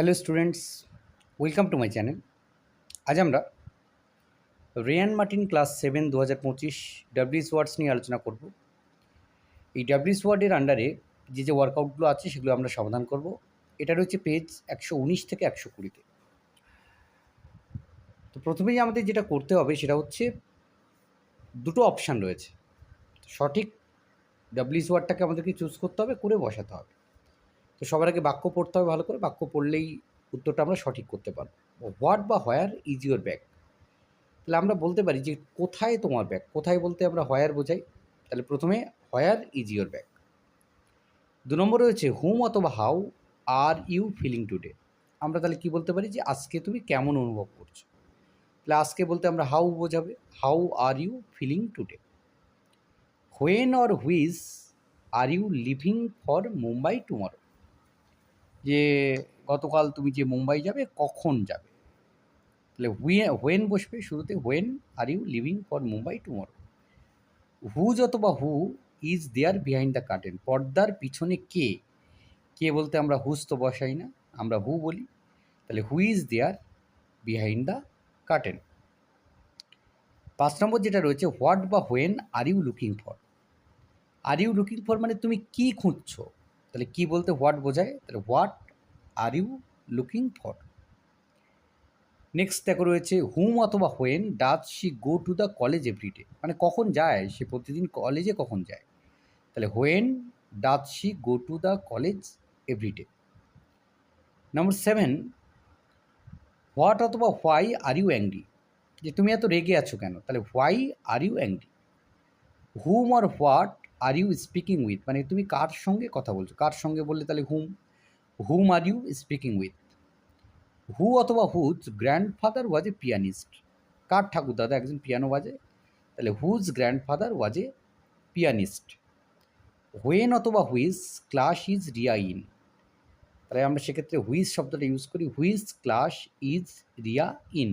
Hello students, welcome to my channel. আজ আমরা Rayan Martin class seven দু হাজার পঁচিশ ডাব্লিউস ওয়ার্ডস নিয়ে আলোচনা করব। এই ডাব্লিউস ওয়ার্ডের আন্ডারে যে যে ওয়ার্কআউটগুলো আছে সেগুলো আমরা সমাধান করব। এটা রয়েছে পেজ একশো উনিশ থেকে একশো কুড়িতে। তো প্রথমেই আমাদের যেটা করতে হবে সেটা হচ্ছে দুটো অপশান রয়েছে। সঠিক ডাব্লিউস ওয়ার্ডটাকে আমাদেরকে চুজ করতে হবে, করে বসাতে হবে। তো সবার আগে বাক্য পড়তে হবে ভালো করে। বাক্য পড়লেই উত্তরটা আমরা সঠিক করতে পারব। হোয়াট বা হোয়ার ইজ ইউর ব্যাগ তাহলে আমরা বলতে পারি যে কোথায় তোমার ব্যাগ কোথায় বলতে আমরা হোয়ার বোঝাই? তাহলে প্রথমে হোয়ার ইজ ইউর ব্যাগ দু নম্বর রয়েছে হুম অথবা how are you feeling today আমরা তাহলে কি বলতে পারি যে আজকে তুমি কেমন অনুভব করছ? তাহলে আজকে বলতে আমরা হাউ বোঝাবে। How are you feeling today when or who's are you living for Mumbai tomorrow যে গতকাল তুমি যে মুম্বাই যাবে, কখন যাবে? তাহলে হুয়ে হোয়েন বসবে শুরুতে when are you living for Mumbai tomorrow whose অথবা who is there behind the curtain পর্দার পিছনে কে? কে বলতে আমরা হুজ তো বসাই না, আমরা হু বলি। তাহলে who is there behind the curtain পাঁচ নম্বর যেটা রয়েছে হোয়াট বা when are you looking for are you looking for মানে তুমি কি খুঁজছো? তাহলে কি বলতে হোয়াট বোঝায়? তাহলে what are you looking for next দেখো রয়েছে হুম অথবা when does she go to the college everyday মানে কখন যায়? সে প্রতিদিন কলেজে কখন যায়? তাহলে when does she go to the college everyday number seven what অথবা হোয়াই আর ইউ অ্যাংরি যে তুমি এত রেগে আছো কেন? তাহলে হোয়াই আর ইউ অ্যাংরি হুম আর what are you speaking with মানে তুমি কার সঙ্গে কথা বলছো? কার সঙ্গে বললে তাহলে হুম হুম are you speaking with who অথবা whose grandfather was a pianist কার ঠাকুর দাদা? একজন পিয়ানো বাজে। তাহলে whose grandfather was a pianist when অথবা which class is Ria in তাহলে আমরা সেক্ষেত্রে হুইজ শব্দটা ইউজ করি। Which class is Ria in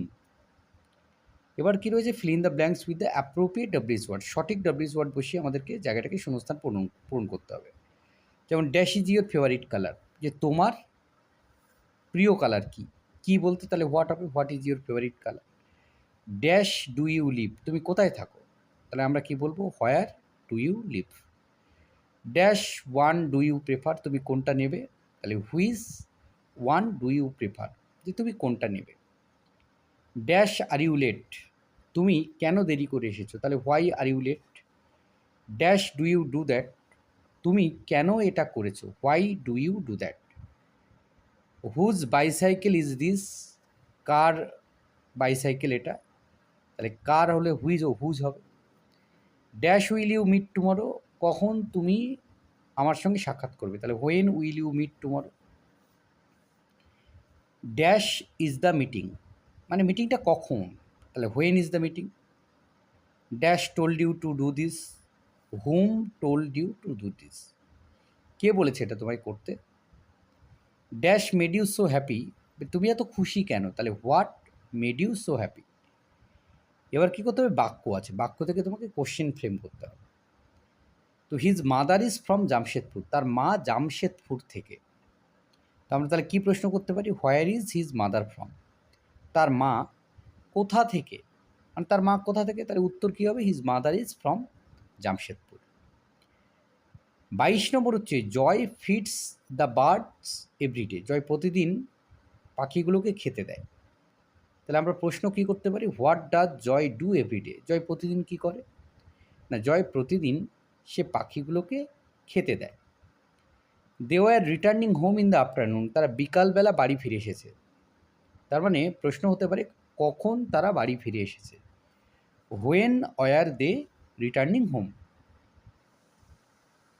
এবার কী রয়েছে? Fill in the blanks with the appropriate ডাব্লিউস word সঠিক ডাব্লিউস ওয়ার্ড বসিয়ে আমাদেরকে জায়গাটাকে শূন্যস্থান পূরণ পূরণ করতে হবে। যেমন dash is your favourite colour যে তোমার প্রিয় কালার কী? কী বলতে? তাহলে হোয়াট হবে? What is your favourite colour dash do you live তুমি কোথায় থাকো? তাহলে আমরা কি বলব? Where do you live dash one do you prefer তুমি কোনটা নেবে? তাহলে which one do you prefer যে তুমি কোনটা নেবে? ড্যাশ আর ইউ লেট তুমি কেন দেরি করে এসেছ? তাহলে why are you late dash do you do that তুমি কেন এটা করেছ? Why do you do that whose bicycle is this car bicycle এটা? তাহলে কার হলে হুইজ ও হুজ হবে? Dash will you meet tomorrow কখন তুমি আমার সঙ্গে সাক্ষাৎ করবে? তাহলে when will you meet tomorrow dash is the meeting মানে মিটিংটা কখন? তাহলে when is the meeting dash told you to do this hmm told you to do this কে বলেছে এটা তোমায় করতে? Dash made you so happy তুমি এত খুশি কেন? তাহলে what made you so happy এবার কী করতে হবে? বাক্য আছে। বাক্য থেকে তোমাকে কোশ্চেন ফ্রেম করতে হবে। তো his mother is from Jamshedpur তার মা জামশেদপুর থেকে। তো আমরা তাহলে কী প্রশ্ন করতে পারি? Where is his mother from তার মা কোথা থেকে? মানে তার মা কোথা থেকে? তার উত্তর কী হবে? His mother is from Jamshedpur বাইশ নম্বর হচ্ছে, Joy feeds the birds everyday Joy প্রতিদিন পাখিগুলোকে খেতে দেয়। তাহলে আমরা প্রশ্ন কী করতে পারি? What does Joy do everyday Joy প্রতিদিন কি করে? না, জয় প্রতিদিন সে পাখিগুলোকে খেতে দেয়। They were returning home in the afternoon তারা বিকালবেলা বাড়ি ফিরে এসেছে। তার মানে প্রশ্ন হতে পারে কখন তারা বাড়ি ফিরে এসেছে? When were they returning home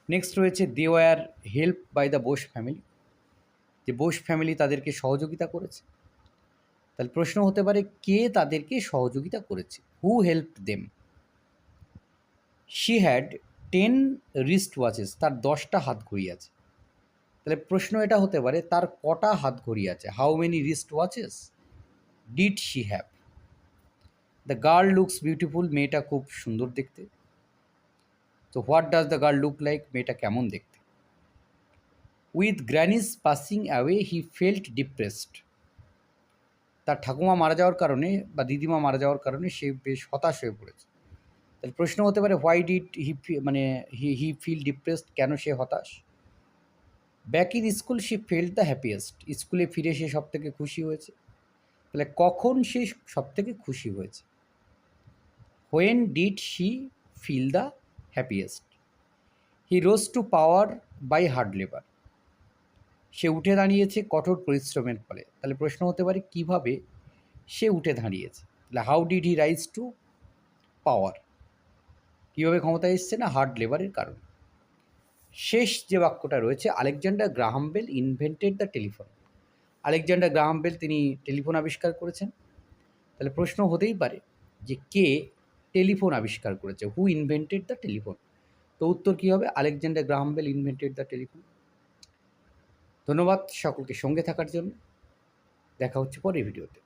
next রয়েছে they were help by the Bose family যে বোস ফ্যামিলি তাদেরকে সহযোগিতা করেছে। তাহলে প্রশ্ন হতে পারে, কে তাদেরকে সহযোগিতা করেছে? Who help them she had ten wrist watches তার দশটা হাত ঘড়ি আছে। তাহলে প্রশ্ন এটা হতে পারে, তার কটা হাত ঘড়ি আছে? How many wrist watches did she have the girl looks beautiful মেয়েটা খুব সুন্দর দেখতে। তো what does the girl look like মেয়েটা কেমন দেখতে? With granny's passing away he felt depressed তার ঠাকুমা মারা যাওয়ার কারণে বা দিদিমা মারা যাওয়ার কারণে সে বেশ হতাশ হয়ে পড়েছে। তাহলে প্রশ্ন হতে পারে হোয়াই ডিড হি মানে হি হি ফিল ডিপ্রেসড কেন সে হতাশ? Back in school she felt the happiest স্কুলে ফিরে সে সব থেকে খুশি হয়েছে। তাহলে কখন সে সব থেকে খুশি হয়েছে? When did she feel the happiest he rose to power by hard labour সে উঠে দাঁড়িয়েছে কঠোর পরিশ্রমের ফলে। তাহলে প্রশ্ন হতে পারে, কীভাবে সে উঠে দাঁড়িয়েছে? তাহলে how did he rise to power কীভাবে ক্ষমতায় এসছে না হার্ড লেবারের কারণে? শেষ যে বাক্যটা রয়েছে Alexander Graham Bell invented the telephone Alexander Graham Bell তিনি টেলিফোন আবিষ্কার করেছেন। তাহলে প্রশ্ন হতেই পারে যে কে টেলিফোন আবিষ্কার করেছে? হু ইনভেন্টেড দ্য টেলিফোন তো উত্তর কী হবে? Alexander Graham Bell invented the telephone ধন্যবাদ সকলকে সঙ্গে থাকার জন্য। দেখা হচ্ছে পরের ভিডিওতে।